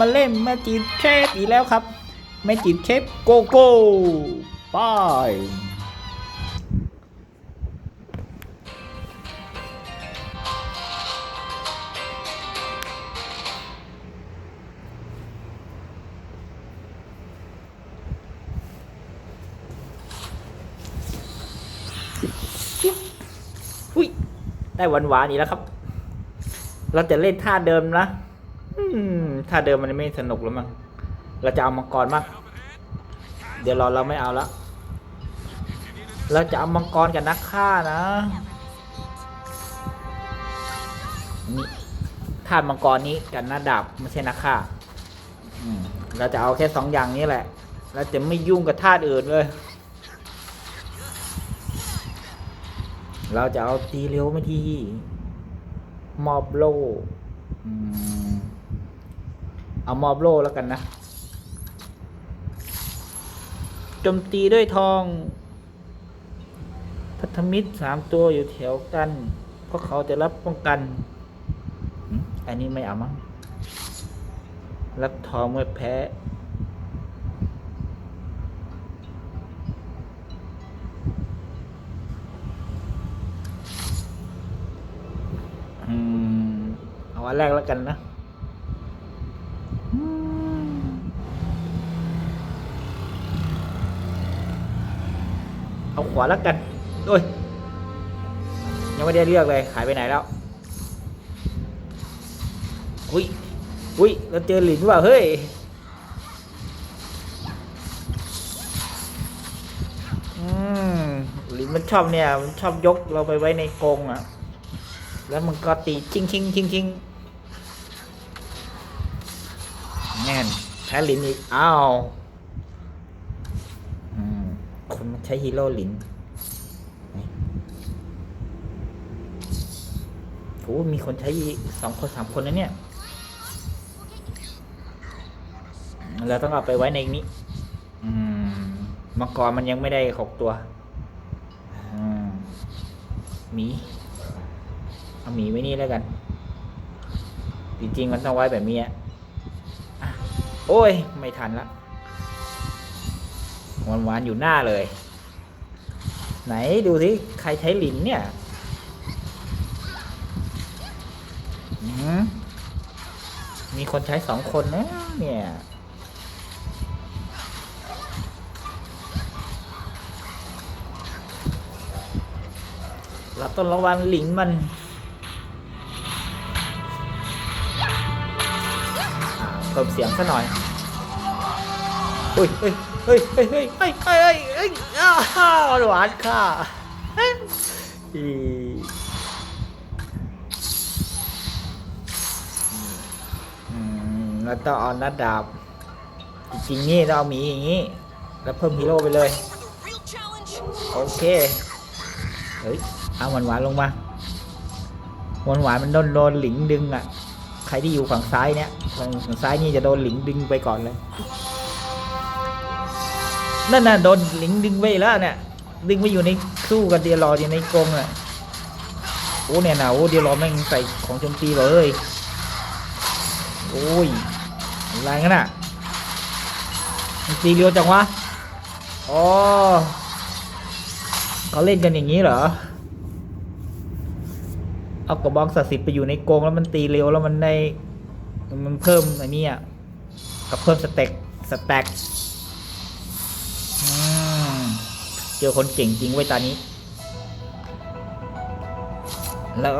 มาเล่นแม่จีบเชฟอีกแล้วครับแม่จีบเชฟโกโก้ไปอุ้ยได้หวานหวานๆอีกแล้วครับ เราจะเล่นท่าเดิมนะ อืมท่าเดิมมันไม่สนุกแล้วมั้ง เราจะเอามังกรมากเดี๋ยวรอเราไม่เอาละ เราจะเอามังกรกับนักฆ่านะนี่ท่ามังกรนี้กับหน้าดาบไม่ใช่นักฆ่าเราจะเอาแค่สองอย่างนี้แหละ เราจะไม่ยุ่งกับท่าอื่นเลย เราจะเอาตีเร็วไม่ทีมอบโลอืม เอามอบโลแล้วกันนะจมตีด้วยทอง พัทธมิตรสามตัวอยู่แถวกัน เพราะเขาจะรับป้องกัน อันนี้ไม่เอามั้ง รับทองเมื่อแพ้ อืม เอาอันแรกแล้วกันนะ เอา ขวาแล้วกันโอ้ยยังไม่ได้เลือกเลยขายไปไหนแล้วอุ้ยอุ้ยเราเจอหลินว่ะเฮ้ยอืมหลินมันชอบเนี่ยมันชอบยกเราไปไว้ในกรงอะ แล้วมันก็ตีชิงชิงชิงชิงแน่นแพ้หลินอีกอ้าว มันใช้ฮีโร่หลินโอ้มีคนใช้สองคนสามคนนะเนี่ย เราต้องเอาไปไว้ในนี้มังกรมันยังไม่ได้หกตัวมหมี เอาหมีไว้นี่แล้วกัน จริงๆมันต้องไว้แบบนี้อะอะ โอ้ย ไม่ทันละ หวานๆอยู่หน้าเลย ไหนดูสิใครใช้หลินเนี่ยมีคนใช้สองคนนะเนี่ยเราต้องระวังหลิงมันเพิ่มเสียงซะหน่อยเฮ้ยเฮ้ย เฮ้ยเฮ้ยเฮ้ยเฮ้ยเฮ้ยเฮ้ยอ้าวหวานค่ะอีแล้วต้องเอานัดดาบจริงๆนี่เราเอาหมีอย่างนี้ แล้วเพิ่มฮีโร่ไปเลย โอเค เฮ้ย เอาหวานหวานลงมา หวานหวานมันโดนโดนหลิงดึงอะ ใครที่อยู่ฝั่งซ้ายเนี่ย ฝั่งซ้ายนี่จะโดนหลิงดึงไปก่อนเลย นั่นน่ะโดนหลิงดึงไปแล้วเนี่ยดึงไปอยู่ในสู้กับเดียรออยู่ในกรงอะโอ้เนี่ยนะโอ้เดียรอแม่งใส่ของโจมตีเลยโอ้ยอะไรงั้นอะมันตีเร็วจังวะอ๋อเขาเล่นกันอย่างนี้เหรอเอากระบองศักดิ์สิทธิ์ไปอยู่ในกรงแล้วมันตีเร็วแล้วมันได้มันเพิ่มอันนี้อะกับเพิ่มสเต็กสแต็กอืม เจอคนเก่งจริงไว้ตอนนี้ แล้ว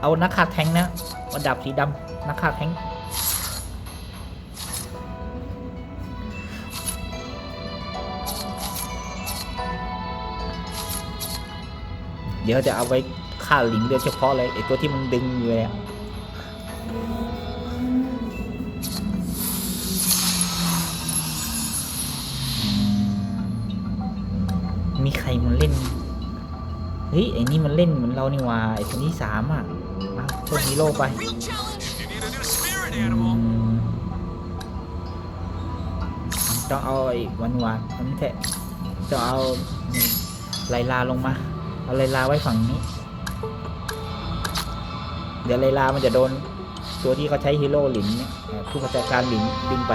เอานักฆ่าแทงนะเอาดาบสีดำนักฆ่าแทงเดี๋ยวจะเอาไว้ฆ่าหลิงโดยเฉพาะเลยไอตัวที่มันดึงอยู่เลย มีใครมันเล่น เฮ้ยไอ้นี่มันเล่นเหมือนเรานี่ว่าไอ้คนที่สามอะมาเพิ่มฮีโร่ไปอืมต้องเอาไอ้วันวานๆนั่นแหละต้องเอาไลลาลงมา เอาไลลาไว้ฝั่งนี้ เดี๋ยวไลลามันจะโดนตัวที่เขาใช้ฮีโร่หลินเนี่ยผู้ประชาการหลินดึงไป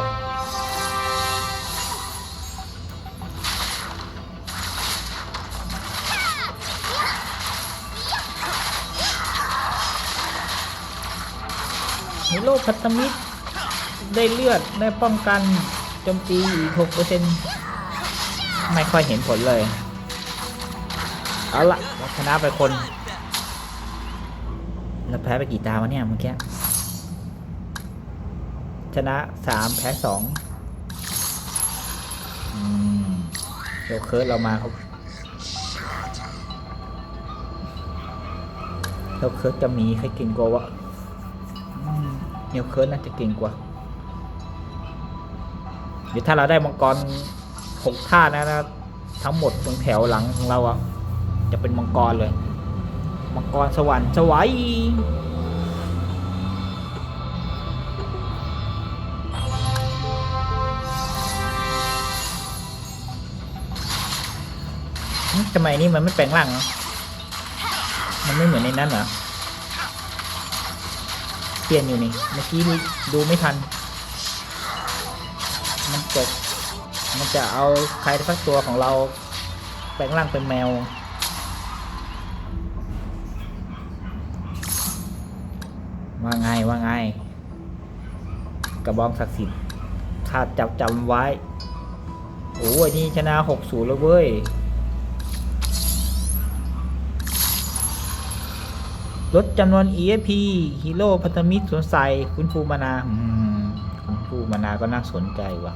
พัตมิตรได้เลือดได้ป้องกันโจมตีอีกหกเปอร์เซ็นไม่ค่อยเห็นผลเลย เอาละเราชนะไปคนแล้วแพ้ไปกี่ตาวะเนี่ยเมื่อกี้ชนะสามแพ้สองอืมเดี๋ยวเคิร์ดเรามาครับเดี๋ยเคิร์ดจะมีใครก่งกว่าวะ เดี๋ยวเคิร์ดน่าจะเก่งกว่าเดี๋ยวถ้าเราได้มังกรหกท่านะนะทั้งหมดตรงแถวหลังของเราอะจะเป็นมังกรเลย มังกรสวรรค์สวัยทำไมนี่มันไม่แปลงร่างเนาะมันไม่เหมือนในนั้นเหรอ เปลี่ยนอยู่นี่ เมื่อกี้ดูไม่ทัน มันจะมันจะเอาใครสักตัวของเราแปลงร่างเป็นแมว ว่าไงว่าไง กระบองศักดิ์สิทธิ์ข้าจับจำไว้ โอ้ยนี่ชนะหกศูนย์แล้วเว้ย ลดจำนวน EFP ฮีโร่พันธมิตรสวนใสคุณฟูมานาคุณฟูมานาก็น่าสนใจว่ะ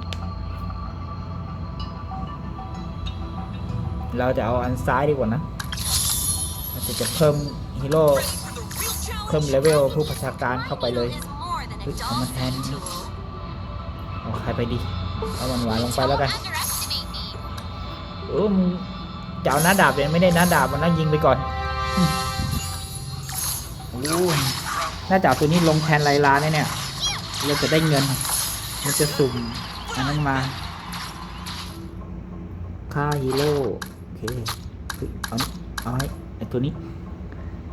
เราจะเอาอันซ้ายดีกว่านะเราจะจะเพิ่มฮีโร่เพิ่มเลเวลผู้ประชาการเข้าไปเลยเฮ้ยเอามาแทนเอาใครไปดี เอาหวานหวานลงไปแล้วกันเออมึงจะเอาหน้าดาบเลยไม่ได้หน้าดาบมันนั่งยิงไปก่อน อืมโอ้น้าดาบตัวนี้ลงแทนไลลาเนี่ยเนี่ยเราจะได้เงิน มันจะสุ่มอันนั้นมา ค่าฮีโร่โอเคเฮ้ยเอาเอาไอ้ไอตัวนี้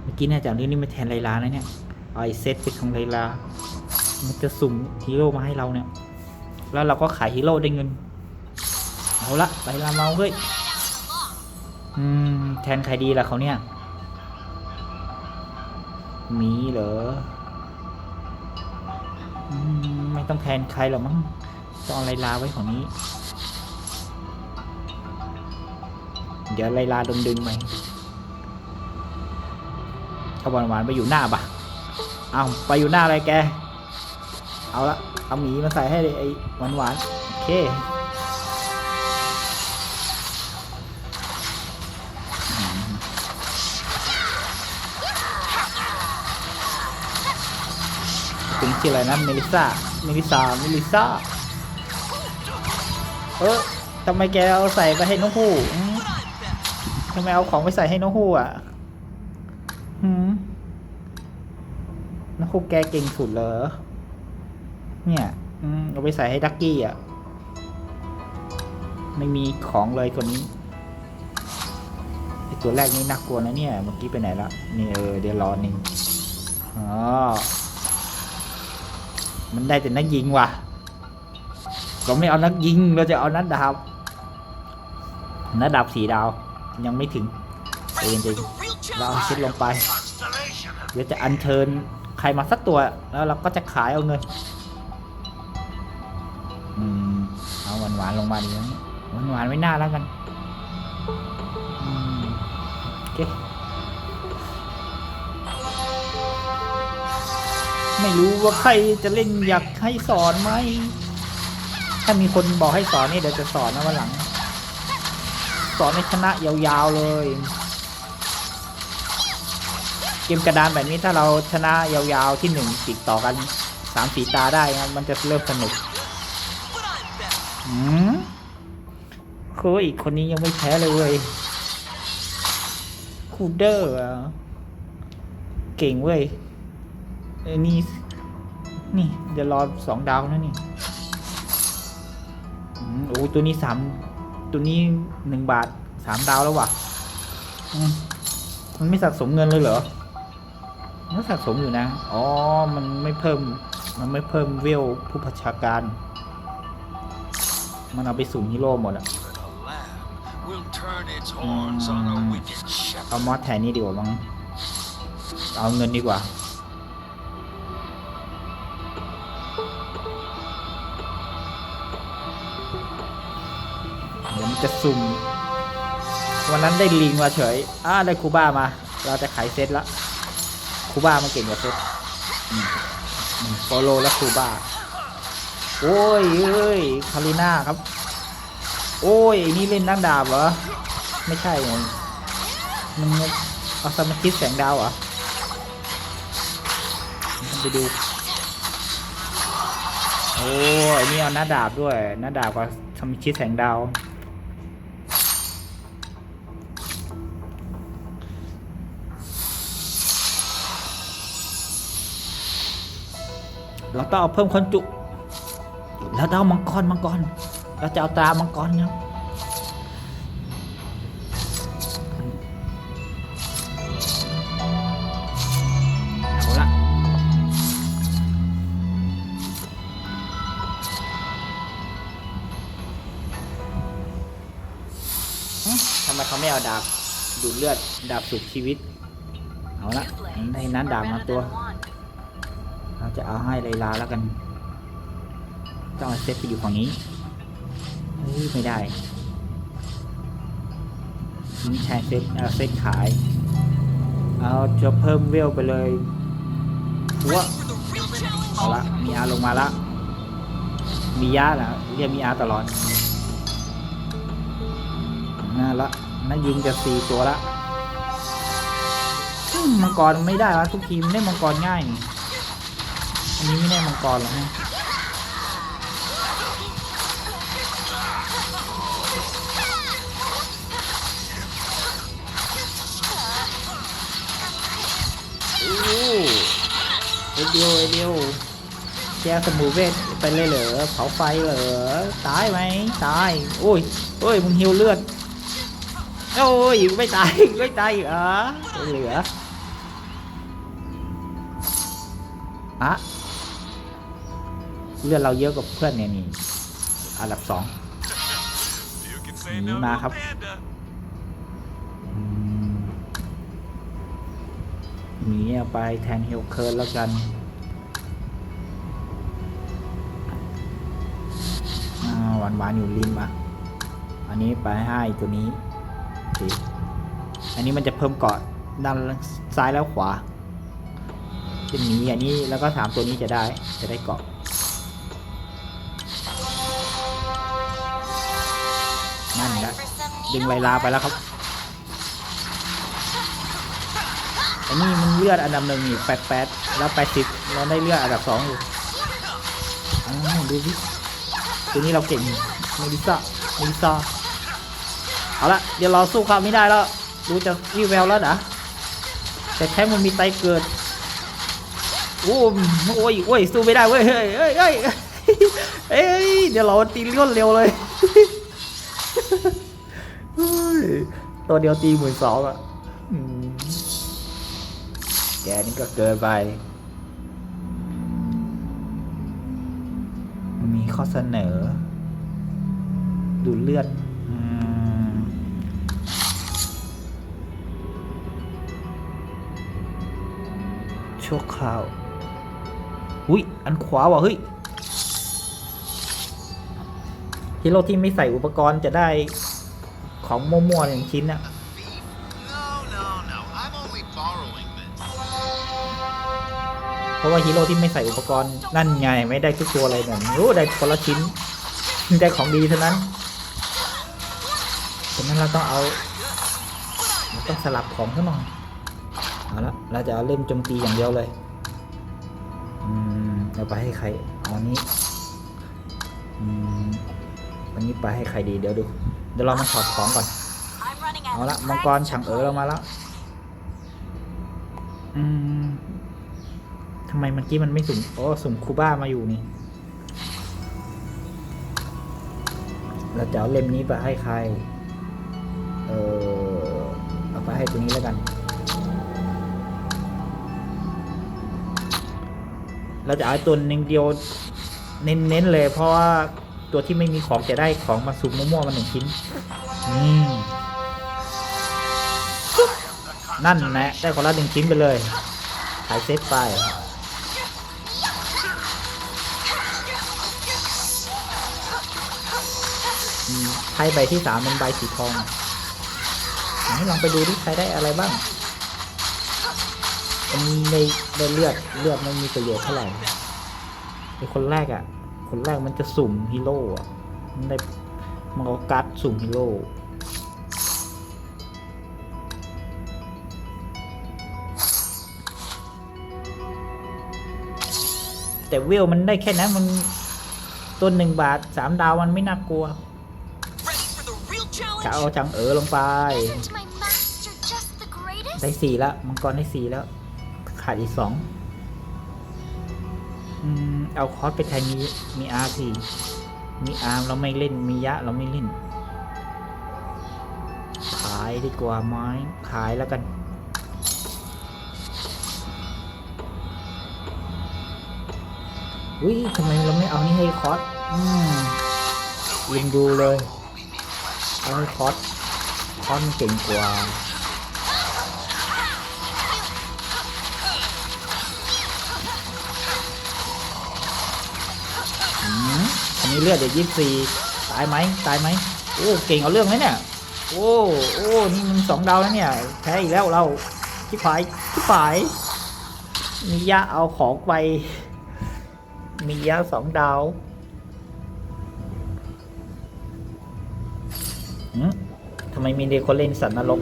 เมื่อกี้เนี่ยจากนี้นี่มาแทนไลลานะเนี่ยเอาไอเซตเป็นของไลลา มันจะสุ่มฮีโร่มาให้เราเนี่ย แล้วเราก็ขายฮีโร่ได้เงิน เอาละไลลาเมาเฮ้ยอืมแทนใครดีล่ะเขาเนี่ย มีเหรอ ไม่ต้องแทนใครหรอกมั้งต้องอาไลลาไว้ของนี้ เดี๋ยวไลลาดนดึงไหมถ้าวานหวานๆไปอยู่หน้าปะเอาไปอยู่หน้าอะไรแก เอาละ เอาหมีมาใส่ให้เลยไอ้หวานหวานๆโอเค ถึงชื่ออะไรนะเมลิซ่าเมลิซาเมลิซ่าเออทำไมแกเอาใส่ไปให้นกฮูกอืมทำไมเอาของไปใส่ให้นกฮูกอะหืมนกฮูกแกเก่งสุดเหรอ เนี่ยอืมเอาไปใส่ให้ดักกี้อะ ไม่มีของเลยคนนี้ไอตัวแรกนี่น่ากลัวนะเนี่ย เมื่อกี้ไปไหนละนี่เออเดี๋ยวรอหนึ่งอ๋อ มันได้แต่นักยิงว่ะเราไม่เอานักยิงเราจะเอานักดาบนักดาบสีดาว ยังไม่ถึงเองจริงเราเอาชิดลงไปเดี๋ยวจะอัญเชิญใครมาสักตัวแล้วเราก็จะขายเอาเงินอืมเอาหวานหวานลงมาดีนะหวานหวานไว้หน้าแล้วกันอืมโอเค ไม่รู้ว่าใครจะเล่นอยากให้สอนไหม ถ้ามีคนบอกให้สอนนี่เดี๋ยวจะสอนนะวันหลัง สอนให้ชนะยาวๆเลย เกมกระดานแบบนี้ถ้าเราชนะยาวๆที่หนึ่งติดต่อกันสามสีตาได้นะมันจะเริ่มสนุกอืมคืออีกคนนี้ยังไม่แพ้เลยเว้ยคูเดอร์เก่งเว้ย เอนี่นี่เดี๋ยวรอสองดาวนะนี่โอ้ตัวนี้สามตัวนี้หนึ่งบาทสามดาวแล้วว่ะมมันไม่สะสมเงินเลยเหรอมันสะสมอยู่นะ อ๋อ มันไม่เพิ่ม มันไม่เพิ่มเวลผู้ประชาการ มันเอาไปสุ่ฮีโร่หมดอะ We'll turn its horns on a wicked เอา shepherd. มอสแทนนี่ดีกว่ามั้ง เอาเงินดีกว่า จะสุ่ม วันนั้นได้ลิงมาเฉยอ่าได้คูบ้ามา เราจะขายเซตละคูบ้ามันเก่งกว่าเซตอืมอืมโปโลและคูบ้า โอ้ยเอ้ยคาริน่าครับ โอ้ยนี่เล่นนักดาบเหรอ ไม่ใช่ไงมันเอาสมาชิแสงดาวเหรอไปดูโอ้ยนี่เอาหน้าดาบด้วย หน้าดาบกับสมาชิกแสงดาว เราต้องเอาเพิ่มคนจุแล้วต้องเอามังกรมังกรเราจะเอาตรามังกรครับเอาละเอ๊ะทำไมเขาไม่เอาดาบดูดเลือดดาบสุดชีวิต เอาละในนั้นดาบมาตัวเรา จะเอาให้ไลลาแล้วกัน ต้องเอาเซตไปอยู่ฝั่งนี้เฮ้ยไม่ได้นี่ใช้เซตเอาเซตขาย เอาจะเพิ่มเวลไปเลยหัวเอาละมีอาลงมาละ มียะนะเรียกมีอาตลอดน่าละนั่นยิงจะสี่ตัวละมังกรไม่ได้วะทุกทีมได้มังกรง่ายนี่ อันนี้ไม่ได้มังกรหรอฮะโอ้เอเดียวเอเดียวแกสมูเวทไปเลยเหรอเผาไฟเหรอตายไหมตายโอ้ยโอ้ยมึงหิวเลือดโอ้ยไม่ตายไม่ตายเหรอเหลืออะ เลือดเราเยอะกว่าเพื่อนเนี่ยนี่อันดับสอง You can say Mm, no to a Mahab. panda. อืมหมีเอาไปแทนเฮลเคิร์นแล้วกันหวานหวานๆอยู่ริมอะ อันนี้ไปให้ตัวนี้สิอันนี้มันจะเพิ่มเกาะด้านซ้ายแล้วขวาเป็นหมีอันนี้แล้วก็สามตัวนี้จะได้จะได้เกาะ ดึงไลลาไปแล้วครับอันนี้มันเลือดอันดับหนึ่งนี่แปดแปดแล้วแปดสิบเราได้เลือดอันดับสองอยู่อ้าวดูสิตัวนี้เราเก่งเมดิซ่าเมดิซ่าเอาละเดี๋ยวเราสู้เขาไม่ได้แล้วดูจากวิวแววแล้วนะแต่แท้มันมีไตเกิดโอ้มโอ้ยโอ้ยสู้ไม่ได้เว้ยเฮ้ยเฮ้ยเฮ้ยเฮ้ยเดี๋ยวเราตีเลี้อนเร็วเลย ตัวเดียวตีหมื่นสองอะแกนี่ก็เกินไป มีข้อเสนอ ดูเลือดอชั่วคราวอุ้ย อันขวาว่ะเฮ้ยฮีโร่ที่ไม่ใส่อุปกรณ์จะได้ ของมั่วๆอย่างชิ้นอะเพราะว่าฮีโร่ที่ไม่ใส่อุปกรณ์นั่นไงไม่ได้ทุกตัวเลยเนี่ยโอ้ได้คนละชิ้นได้ของดีเท่านั้นฉะนั้นเราต้องเอาต้องสลับของซะหน่อยเอาละเราจะเาเล่มโจมตีอย่างเดียวเลยอืมเอาไปให้ใครเอาอันนี้อืมอันนี้ไปให้ใครดีเดี๋ยวดู เดี๋ยวเรามาถอดของก่อน เอาละมังกรฉังเอ๋อเรามาแล้ว อืมทำไมเมื่อกี้มันไม่สุ่มโอ้สุ่มคูบ้ามาอยู่นี่เราจะเอาเล่มนี้ไปให้ใคร เออเอาไปให้ตัวนี้แล้วกัน เราจะเอาตัวหนึ่งเดียว เน้นๆเลยเพราะว่า ตัวที่ไม่มีของจะได้ของมาซุมมั่วๆมาหนึ่งชิ้นนี่นั่นแหละได้คนละหนึ่งชิ้นไปเลยขายเซตไปไพ่ใบที่สามเป็นใบสีทองไหนลองไปดูที่ใครได้อะไรบ้างอันนี้ในในเลือดเลือดไม่มีประโยชน์เท่าไหร่ไอคนแรกอะ่ะ คนแรกมันจะสุ่มฮีโร่อะมันได้มันก็การ์ดสุ่มฮีโร่แต่เวลมันได้แค่นั้นมันต้นหนึ่งบาทสามดาวมันไม่น่ากลัว Ready for the real จะเอา challenge? จังเอ๋อลงไป Isn't my master just the greatest? ได้สี่แล้วมังกรได้สี่แล้ว ขาดอีกสองอืม เอาคอสไปแทนมีมีอาร์สี่มีอาร์มเราไม่เล่นมียะเราไม่เล่น ขายดีกว่าไม้ขายแล้วกันอุ้ยทำไมเราไม่เอานี่ให้คอสอืมลืมดูเลย เอาให้คอสคอสมันเก่งกว่า มีเลือดเดี๋ยวยี่สิบสี่ตายไหมตายไหมโอ้เก่งเอาเรื่องเลยเนี่ย โอ้โอ้นี่มันสองดาวแล้วเนี่ยแพ้อีกแล้วเราชิบหายชิบหายมียะเอาของไป มียะสองดาวทำไมมีเด็กคนเล่นสัตว์นรก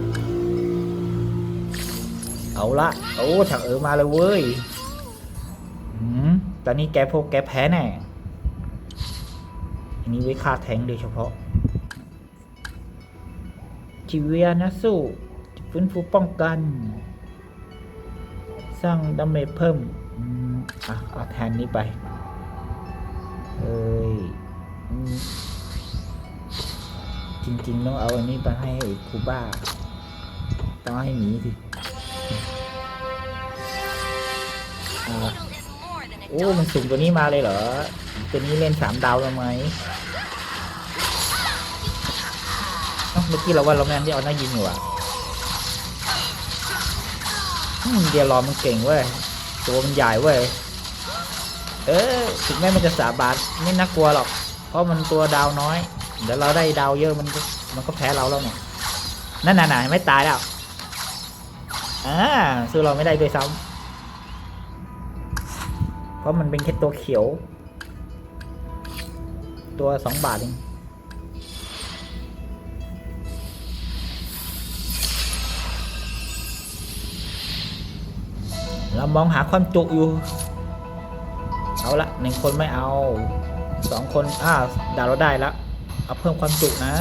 เอาละโอ้ถังเออมาเลยเว้ยตอนนี้แกพวกแกแพ้แน่ อันนี้ไว้ฆ่าแทงโดยเฉพาะ จิเวียนะสู้ฟื้นฟูป้องกัน สร้างดาเมจเพิ่มอะเอาแทนนี้ไป เอ้ยจริง ๆ ต้องเอาอันนี้ไปให้คูบ้า ต้องให้หมีสิอ่า โอ้มันสุ่มตัวนี้มาเลยเหรอ ตัวนี้เล่นสามดาวแล้วไมเมื่อกี้เราว่าเราแมนที่เอาหน้ายิงอยู่อะเดียรอมันเก่งเว้ย ตัวมันใหญ่เว้ย เออถึงแม้มันจะสาบาทไม่น่ากลัวหรอก เพราะมันตัวดาวน้อย เดี๋ยวเราได้ดาวเยอะมันก็มันก็แพ้เราแล้วเนี่ย นั่นน่ะๆไม่ตายแล้ว อ่า สู้เราไม่ได้ด้วยซ้ำ ราะมันเป็นแค่ตัวเขียว ตัวสองบาทเองเรามองหาความจุอยู่ เอาละหนึ่งคนไม่เอาสองคน อ้าวดาวเราได้แล้ว เอาเพิ่มความจุนะ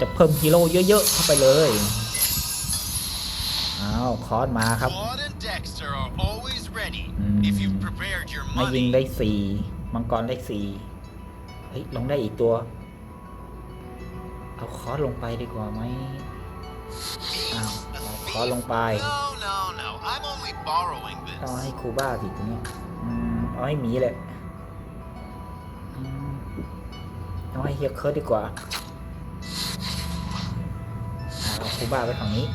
จะเพิ่มฮีโร่เยอะๆเข้าไปเลยอ้าวคอร์สมาครับ Claude and Dexter are always ready. Mm. If you've prepared your ไม่ยิง money. ได้สี่มังกรได้สี่เฮ้ยลงได้อีกตัว เอาคอร์สลงไปดีกว่าไหมอ้าวเอาคอร์สลงไป No, no, no. I'm only borrowing ต้อง this. ให้ครูบ้าสิตัวเนี้ยอืมเอาให้หมีเลยอืมเอาให้เฮียเคิร์ดดีกว่าอ่าเอา ครูบ้าไปฝั่งนี้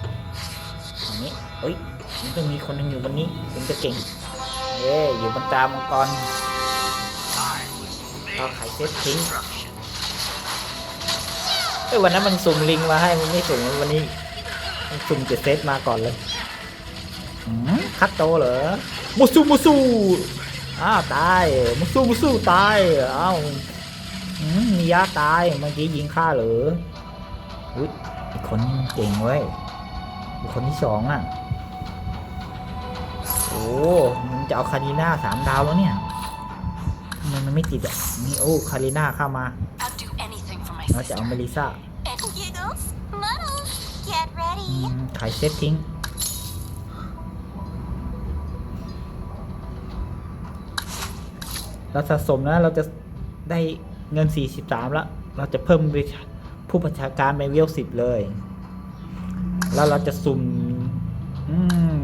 ฝั่งนี้เฮ้ยมันต้องมีคนหนึ่งอยู่บนนี้ถึงจะเก่งเย้อยู่บนตามังกรเอาไข่เซตทิ้งเอ้ยวันนั้นมันสุ่มลิงมาให้มันไม่สุ่มวันนี้มันสุ่มเจ็ดเซตมาก่อนเลยอืมคัตโตเหรอมุซูมุซูอ้าวตายมุซูมุซูตายอ้าวมมียะตายเมื่อกี้ยิงฆ่าเหรออุ้ย คนนี้มันเก่งเว้ยอีกคนที่สองอะ โอ้มันจะเอาคารีน่าสามดาวแล้วเนี่ยทำไมมันไม่ติดอะนี่โอ้คารีน่าเข้ามา I'll do anything for my เราจะเอาเมลิซ่า And giggles, muddles, get อื ready. มขายเซตทิ้งเราสะสมนะเราจะได้เงิน 43 แล้ว เราจะเพิ่มไป ผู้ประชาการเป็นเวลสิบเลย แล้วเราจะสุ่มอืม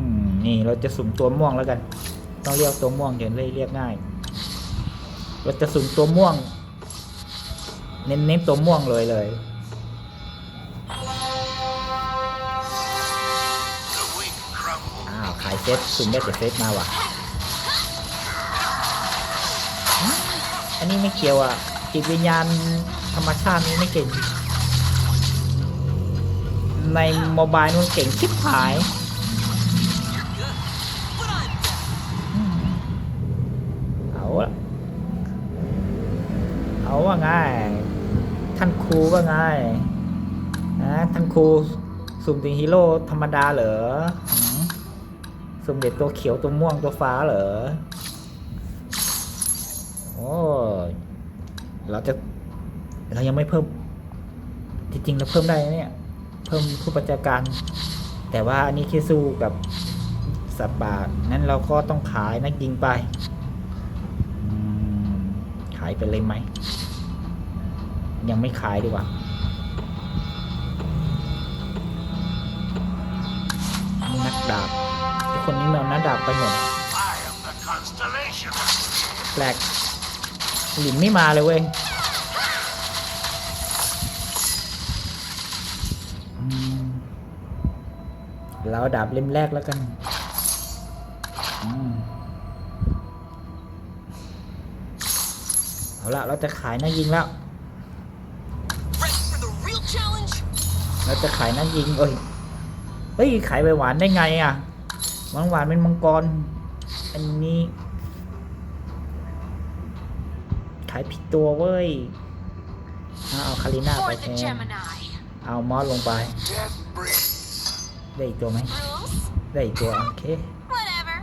นี่เราจะสุ่มตัวม่วงแล้วกัน ต้องเรียกตัวม่วงจะได้เรียกง่าย เราจะสุ่มตัวม่วง เน้นๆตัวม่วงเลยเลยอ้าวขายเซตสุ่มได้แต่เซตมาว่ะ อันนี้ไม่เกี่ยวอะจิตวิญญาณธรรมชาตินี้ไม่เก่ง ในโมบายมันเก่งชิบหาย เอาละเอาว่าไงท่านครูว่าไงนะท่านครูสุ่มติงฮีโร่ธรรมดาเหรอสุ่มเด็ดตัวเขียวตัวม่วงตัวฟ้าเหรอ โอ้เราจะเรายังไม่เพิ่ม จริงๆเราเพิ่มได้เนี่ย พิ่มผู้ประจาการแต่ว่าอันนี้แค่สู้กับสัตว์ป่านั้นเราก็ต้องขายนักยิงไป ขายไปเลยไหม ยังไม่ขายดีกว่านักดาบไอคนนี้แมวนักดาบไปหมดแปลกหลินไม่มาเลยเว้ยอืม เราดาบเล่มแรกแล้วกันอเอาละเราจะขายนักยิงแล้ว เราจะขายนักยิงเอ้ย เฮ้ย ขายใบหวานได้ไงอะหวานหวานเป็นมังกร อันนี้ ขายผิดตัวเว้ย เอาคาริน่าไปแทนเอามอสลงไป ได้อีกตัวไหม Rules? ได้อีกตัว โอเค Whatever.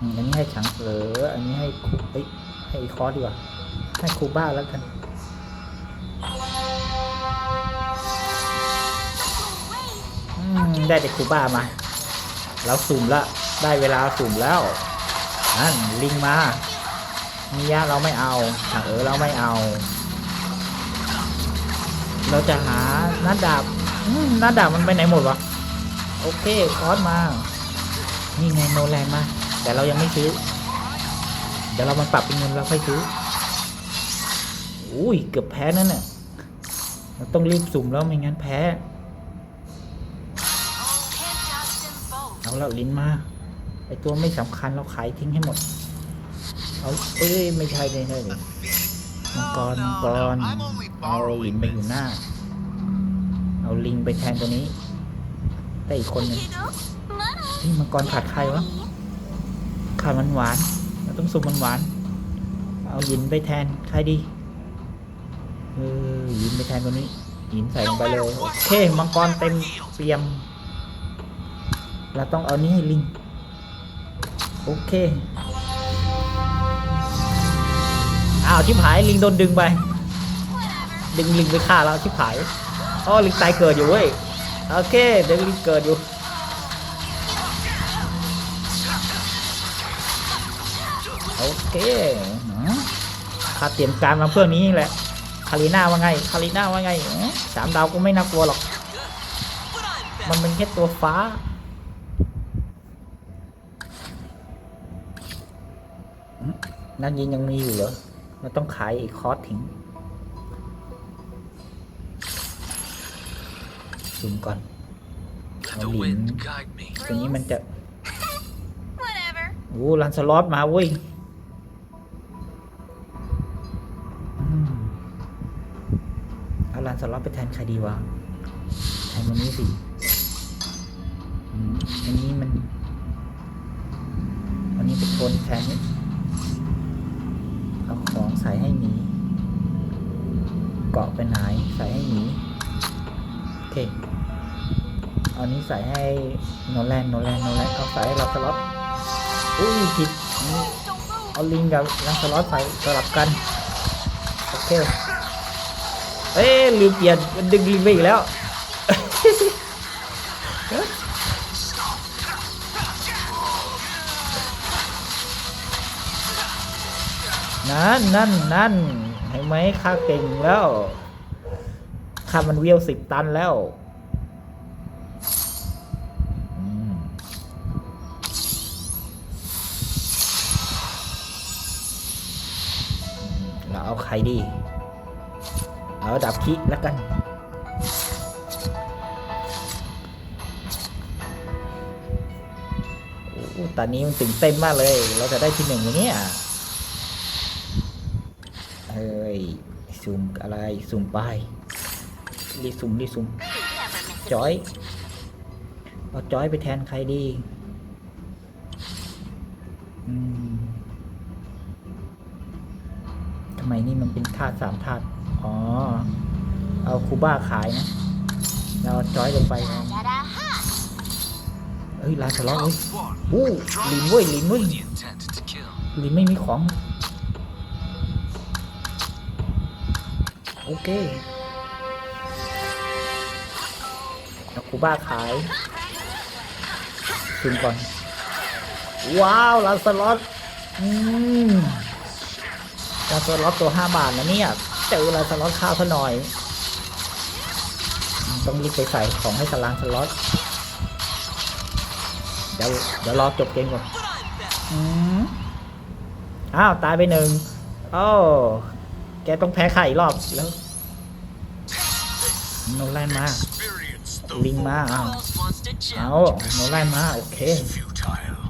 อืมอันนี้ให้ฉังเสืออันนี้ให้ครูเอ้ยให้อีคอร์สดีกว่า ให้ครูบ้าแล้วกันอืมได้แต่ครูบ้ามา เราสุ่มละ ได้เวลาสุ่มแล้วนั่นลิงมามียะเราไม่เอาทางเออเราไม่เอา เราจะหาหน้าดาบอืม หน้าด่ามันไปไหนหมดวะ โอเค คอสมา นี่ไงโนแลนมา แต่เรายังไม่ซื้อ เดี๋ยวเรามันปรับเป็นเงินเราค่อยซื้อ อุ้ย เกือบแพ้นั่นน่ะเราต้องรีบสุ่มแล้วไม่งั้นแพ้ เอาแล้วลิ้นมา ไอตัวไม่สำคัญเราขายทิ้งให้หมด เอาเอ้ย ไม่ใช่ไม่ใช่เลยมังกรมังกรเอาลิง borrowing ไปอยู่หน้า เอาลิงไปแทนตัวนี้แต่อีกคนนึงนี่มังกรขาดใครวะ ขาดมันหวานเราต้องสุ่มมันหวาน เอาหยินไปแทนใครดีเออหยินไปแทนตัวนี้ หินใส่ลงไปเลย โอเค มังกรเต็มเตรียม เราต้องเอานี้ให้ลิง โอเค อ้าวชิบหายลิงโดนดึงไป ดึงลิงไปฆ่าแล้วชิบหาย อ๋อลิงตายเกิดอยู่เว้ย โอเค เดี๋ยวลิงเกิดอยู่ โอเคข้าเตรียมการมาเพื่อนี้แหละ คาริน่าว่าไง คาริน่าว่าไง สามดาวก็ไม่น่ากลัวหรอก มันเป็นแค่ตัวฟ้านั่นยิงยังมีอยู่เหรอเราต้องขายอีกคอร์สทิ้ง ซูมก่อน Let เอา the ลิง wind guide me. ตัวนี้มันจะ Whatever. โอ้ลันสล็อตมาเว้ยอืมเอาลันสล็อตไปแทนใครดีวะแทนวันนี้สิอืมอันนี้มันวันนี้เป็นคนแทนนี้เอาของใส่ให้หมีเกาะไปไหนใส่ให้หมีโอ เค เอานี้ใส่ให้โนแลนโนแลนโนแลนเอาใส่ให้ลันสล็อตอุ้ยผิดเอาลิงกับลังสล็อตใส่สลับกัน โอเค เอ้ยลืมเปลี่ยนมันดึงลิงไปอีกแล้วนั่นนั่นนั่นให้ไหมข้าเก่งแล้ว ข้ามันเวลสิบตันแล้วเราเอาใครดี เอาดับคิแล้วกันตอนนี้มันตื่นเต้นมากเลย เราจะได้ที่หนึ่งไหมเนี่ยเฮ้ยสุ่มอะไรสุ่มไป รีสุ่มรีสุ่มจอยเอาจอยไปแทนใครดีทำไมนี่มันเป็นธาตุสามธาตุอ๋อ เอาคูบ้าขายนะเราจอยลงไปเฮ้ยลาสล็อตเฮ้ยอู้ลินเว้ยลินเว้ยลินไม่มีของ โอเค คูบ้าขายซึมก่อน ว้าวลาสล็อตอืมลาสล็อตตัวห้าบาทนะเนี่ยเจอลาสล็อตข้าวเขาหน่อย ต้องรีบไปใส่ของให้สลางสล็อตเดี๋ยวเดี๋ยวรอจบเกมก่อนอืมอ้าวตายไปหนึ่งโอ้แกต้องแพ้ไข่อีกรอบแล้วโนแลนมา ลิงมาอ้าวเอาโนแลนมาโอเค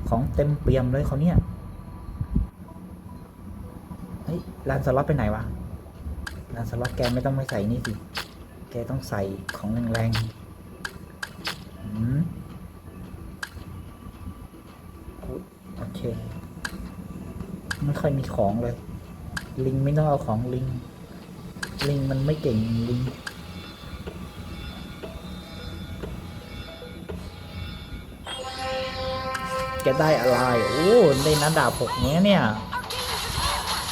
ของเต็มเปี่ยมเลยเขาเนี่ยเฮ้ยลานสล็อตไปไหนวะลานสล็อตแกไม่ต้องไม่ใส่นี่สิ แกต้องใส่ของแรงๆอืมโอเค ไม่ค่อยมีของเลย ลิงไม่ต้องเอาของลิง ลิงมันไม่เก่งลิง จะได้อะไรโอ้ได้นัดดาบหกเนี้ยเนี่ย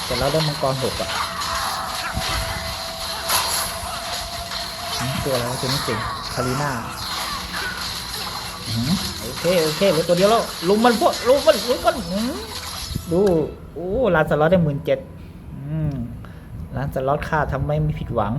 แต่เราได้มังกรหกอะตัวอะไรวะตัวนี้เก่งคาริน่าโอเคโอเคเหลือตัวเดียวแล้วลุมมันพวกลุมมันลุมมันดูโอ้ร้านสล็อตได้หมื่นเจ็ดร้านสล็อตค่าทำไมไม่ผิดหวัง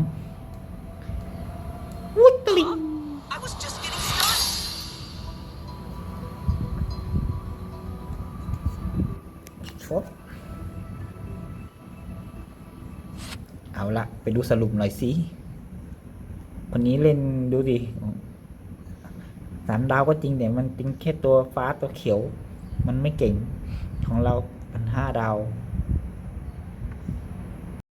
ไปดูสรุปหน่อยสิคนนี้เล่นดูดิสามดาวก็จริงแต่มันเป็นแค่ตัวฟ้าตัวเขียว มันไม่เก่งของเราเป็นห้าดาว